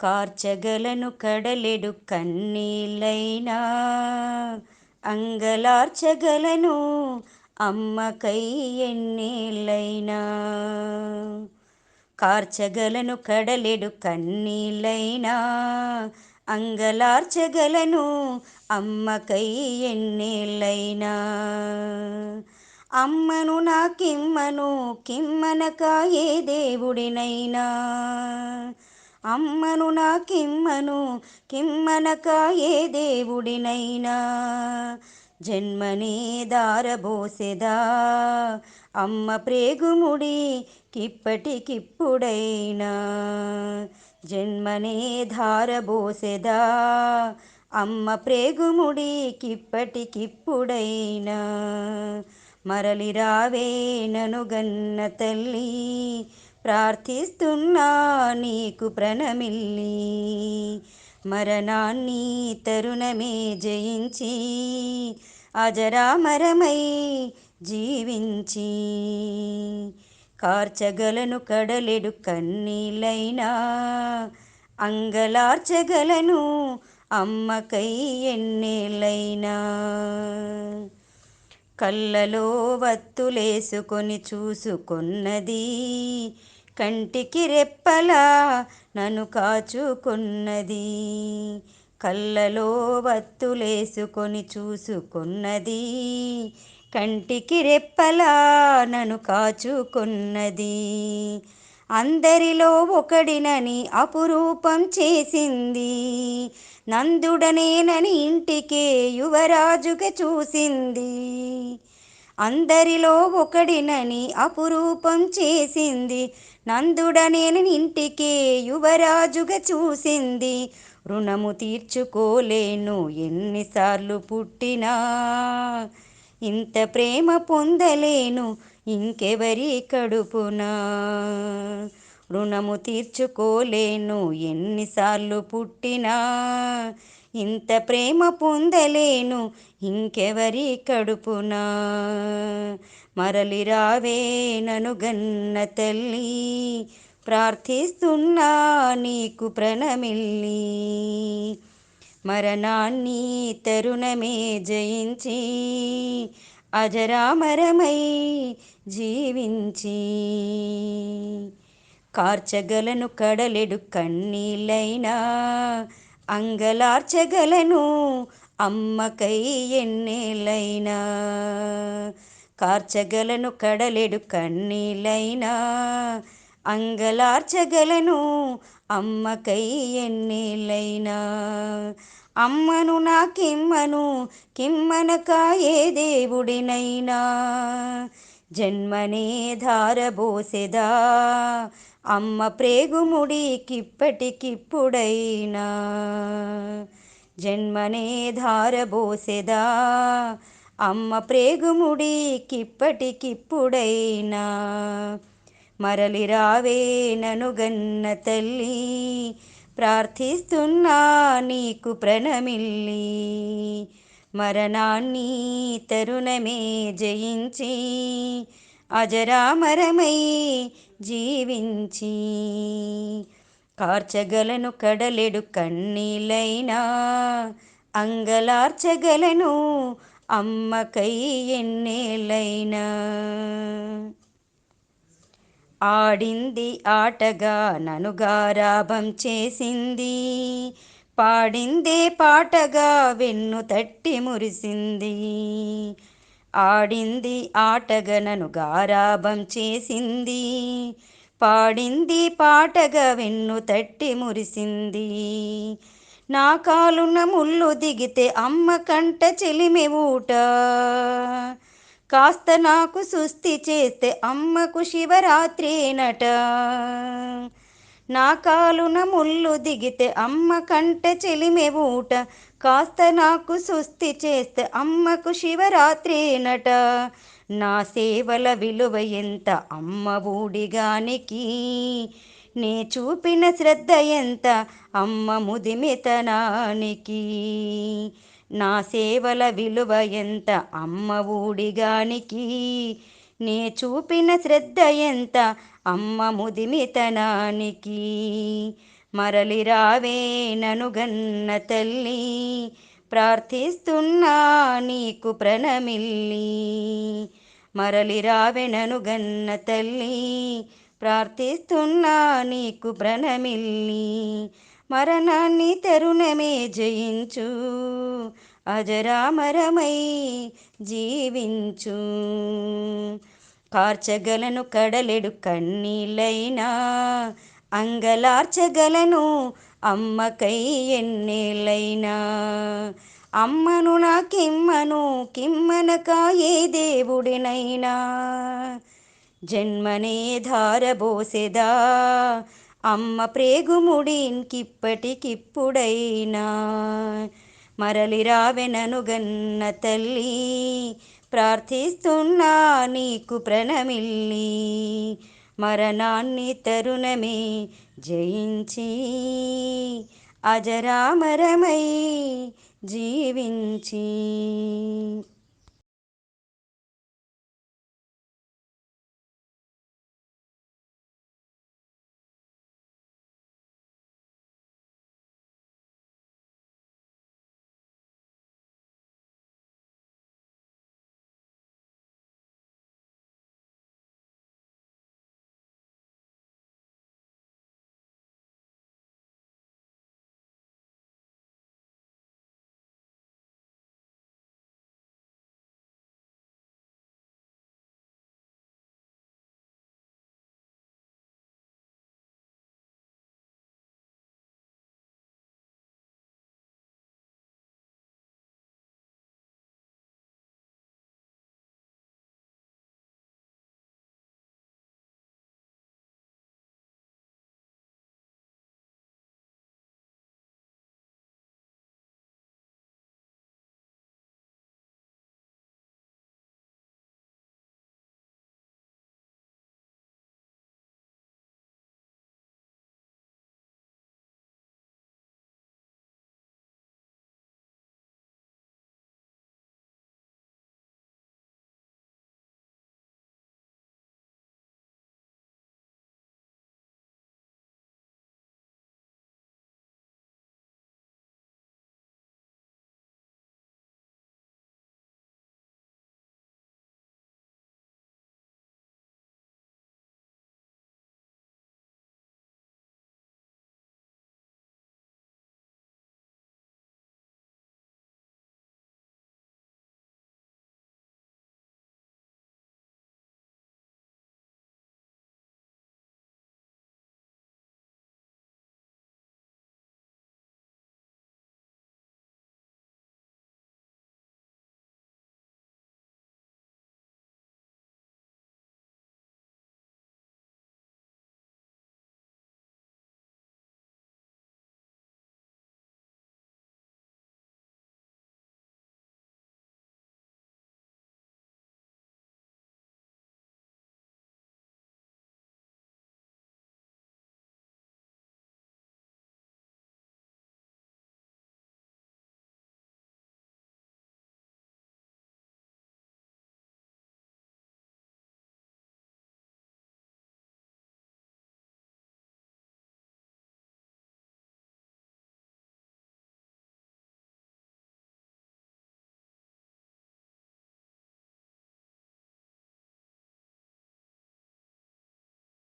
కార్చగలను కడలెడు కన్నీళ్ళైనా అంగలార్చగలను అమ్మకై ఎన్నీళ్ళైనా కార్చగలను కడలెడు కన్నీళ్ళైనా అంగలార్చగలను అమ్మకై ఎన్నీళ్ళైనా అమ్మను నా కిమ్మను కిమ్మనకాయే దేవుడినైనా. అమ్మను నా కిమ్మను కిమ్మనక ఏ దేవుడినైనా. జన్మనే దారబోసెదా అమ్మ ప్రేగుముడి కిప్పటికిప్పుడైనా. జన్మనే ధారబోసెదా అమ్మ ప్రేగుముడి కిప్పటికిప్పుడైనా. మరలి రావే నను గన్న తల్లి ప్రార్థిస్తున్నా నీకు ప్రణమిల్లి. మరణాన్ని తరుణమే జయించి అజరామరమై జీవించి కార్చగలను కడలెడు కన్నీలైనా అంగలార్చగలను అమ్మకై ఎన్నేళ్ళైనా. కళ్ళలో వత్తులేసుకొని చూసుకున్నది. కంటికి రెప్పలా నన్ను కాచుకున్నది. కళ్ళలో వత్తులేసుకొని చూసుకున్నది. కంటికి రెప్పలా నన్ను కాచుకున్నది. అందరిలో ఒకడినని అపురూపం చేసింది. నందుడనేనని ఇంటికే యువరాజుగా చూసింది. అందరిలో ఒకడినని అపురూపం చేసింది. నందుడనేనని ఇంటికే యువరాజుగా చూసింది. రుణము తీర్చుకోలేను ఎన్నిసార్లు పుట్టినా. ఇంత ప్రేమ పొందలేను ఇంకెవరి కడుపునా? రుణము తీర్చుకోలేను ఎన్నిసార్లు పుట్టినా? ఇంత ప్రేమ పొందలేను ఇంకెవరి కడుపునా? మరలి రావే నను గన్న తల్లి ప్రార్థిస్తున్నా నీకు ప్రణమిల్లి. మరణాన్ని తరుణమే జయించి అజరామరమై జీవించి కార్చగలను కడలెడు కన్నీళ్ళైనా అంగలార్చగలను అమ్మకై ఎన్నేళ్ళైనా కార్చగలను కడలెడు కన్నీళ్ళైనా అంగలార్చగలను అమ్మకై ఎన్నేళ్ళైనా అమ్మను నా కిమ్మను కిమ్మనక ఏ దేవుడినైనా. జన్మనే ధారబోసెదా అమ్మ ప్రేగుముడి కిప్పటికిప్పుడైనా. జన్మనే ధారబోసెదా అమ్మ ప్రేగుముడి కిప్పటికిప్పుడైనా. మరలి రావే నను గన్న తల్లి ప్రార్థిస్తున్నా నీకు ప్రణమిల్లి. మరణాన్ని తరుణమే జయించి అజరామరమై జీవించి కార్చగలను కడలెడు కన్నీలైనా అంగలార్చగలను అమ్మకై ఎన్నేలైనా. ఆడింది ఆటగా నను గారాభం చేసింది. పాడిందే పాటగా వెన్ను తట్టి మురిసింది. ఆడింది ఆటగా నను గారాభం చేసింది. పాడింది పాటగా వెన్ను తట్టి మురిసింది. నా కాలున ముళ్ళు దిగితే అమ్మ కంట చెలిమె ఊట. కాస్త నాకు సుస్థి చేస్తే అమ్మకు శివరాత్రినట నా కాలున ముళ్ళు దిగితే అమ్మ కంట చెలిమె ఊట. కాస్త నాకు సుస్థి చేస్తే అమ్మకు శివరాత్రేనట నా సేవల విలువ ఎంత అమ్మ ఊడిగానికి. నే చూపిన శ్రద్ధ ఎంత అమ్మ ముదిమితనానికి నా సేవల విలువ ఎంత? అమ్మ ఊడిగానికి నే చూపిన శ్రద్ధ ఎంత? అమ్మ ముదిమితనానికి మరలి రావే ననుగన్న తల్లి ప్రార్థిస్తున్నా నీకు ప్రణమిల్లి. మరలి రావెనను గన్న తల్లి ప్రార్థిస్తున్నా నీకు ప్రణమిల్లి. మరణాన్ని తరుణమే జయించు. అజరామరమై జీవించు. కార్చగలను కడలెడు కన్నీళ్ళైనా అంగలార్చగలను అమ్మకై ఎన్నేళ్ళైనా. అమ్మను నా కిమ్మను కిమ్మనకా ఏ దేవుడినైనా. జన్మనే ధారబోసెదా అమ్మ ప్రేగుముడిన్కిప్పటికిప్పుడైనా మరలి రావెననుగన్న తల్లి ప్రార్థిస్తున్నా నీకు ప్రణమిల్లి. మరణాన్ని తరుణమే జయించి అజరామరమై జీవించి.